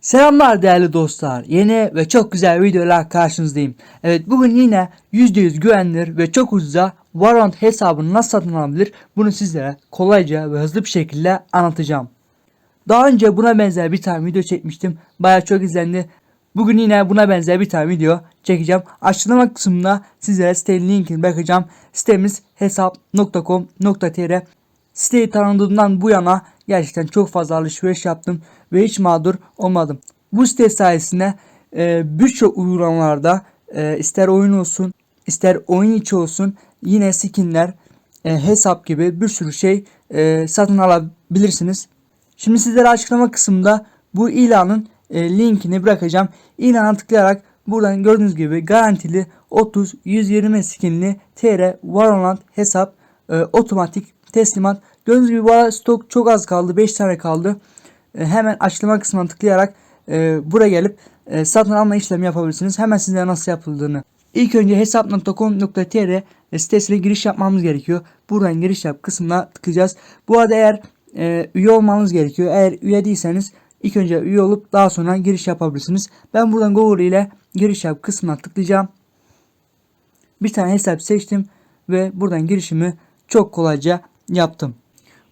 Selamlar değerli dostlar. Yeni ve çok güzel videolar karşınızdayım. Evet bugün yine %100 güvenilir ve çok ucuza Warrant hesabını nasıl satın alabilir bunu sizlere kolayca ve hızlı bir şekilde anlatacağım. Daha önce buna benzer bir tane video çekmiştim. Baya çok izlendi. Bugün yine buna benzer bir tane video çekeceğim. Açıklama kısmında sizlere sitenin linkini bırakacağım. Sitemiz hesap.com.tr Siteyi tanıdığımdan bu yana gerçekten çok fazla alışveriş yaptım ve hiç mağdur olmadım. Bu site sayesinde e, birçok uygulamalarda e, ister oyun olsun ister oyun içi olsun yine skinler e, hesap gibi bir sürü şey e, satın alabilirsiniz. Şimdi sizlere açıklama kısmında bu ilanın e, linkini bırakacağım. İlana tıklayarak buradan gördüğünüz gibi garantili 30 120 skinli TR Warland hesap e, otomatik teslimat. Gördüğünüz gibi bu arada stok çok az kaldı. 5 tane kaldı. E, hemen açıklama kısmına tıklayarak e, buraya gelip e, satın alma işlemi yapabilirsiniz. Hemen sizlere nasıl yapıldığını. İlk önce hesap.com.tr sitesine giriş yapmamız gerekiyor. Buradan giriş yap kısmına tıklayacağız. Bu arada eğer e, üye olmanız gerekiyor. Eğer üye değilseniz ilk önce üye olup daha sonra giriş yapabilirsiniz. Ben buradan Google ile giriş yap kısmına tıklayacağım. Bir tane hesap seçtim ve buradan girişimi çok kolayca yaptım.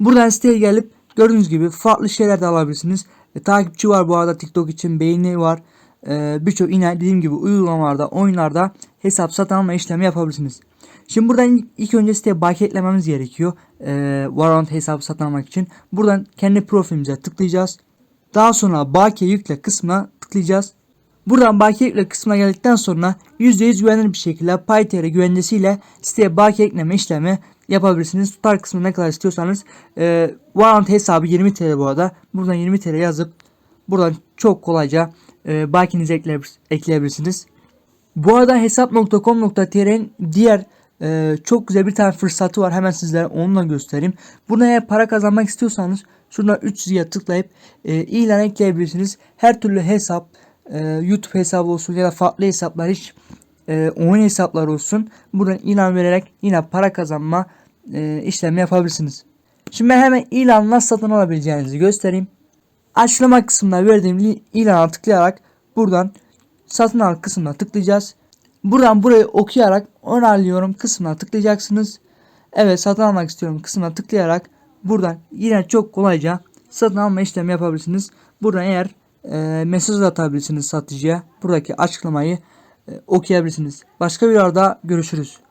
Buradan siteye gelip gördüğünüz gibi farklı şeyler de alabilirsiniz. E, takipçi var bu arada TikTok için beğeni var. E, Birçok yine dediğim gibi uygulamalarda oyunlarda hesap satın alma işlemi yapabilirsiniz. Şimdi buradan ilk önce siteye bakiye eklememiz gerekiyor. E, Warrant hesabı satın almak için. Buradan kendi profilimize tıklayacağız. Daha sonra bakiye yükle kısmına tıklayacağız. Buradan bakiye ekle kısmına geldikten sonra %100 güvenilir bir şekilde PyTR güvencesiyle siteye bakiye ekleme işlemi yapabilirsiniz. Tutar kısmına ne kadar istiyorsanız e, warrant hesabı 20 TL bu arada. Buradan 20 TL yazıp buradan çok kolayca e, bakiyenizi ekleyebilir- ekleyebilirsiniz. Bu arada hesap.com.tr'nin diğer e, çok güzel bir tane fırsatı var. Hemen sizlere onunla göstereyim. Buna eğer para kazanmak istiyorsanız şuradan 300'ye tıklayıp e, ilan ekleyebilirsiniz. Her türlü hesap e, YouTube hesabı olsun ya da farklı hesaplar hiç e, oyun hesapları olsun. Buradan ilan vererek yine para kazanma e, işlemi yapabilirsiniz. Şimdi ben hemen ilan nasıl satın alabileceğinizi göstereyim. Açıklama kısmına verdiğim ilana tıklayarak buradan satın al kısmına tıklayacağız. Buradan burayı okuyarak onaylıyorum kısmına tıklayacaksınız. Evet satın almak istiyorum kısmına tıklayarak buradan yine çok kolayca satın alma işlemi yapabilirsiniz. Buradan eğer e, mesaj atabilirsiniz satıcıya. Buradaki açıklamayı e, okuyabilirsiniz. Başka bir arada görüşürüz.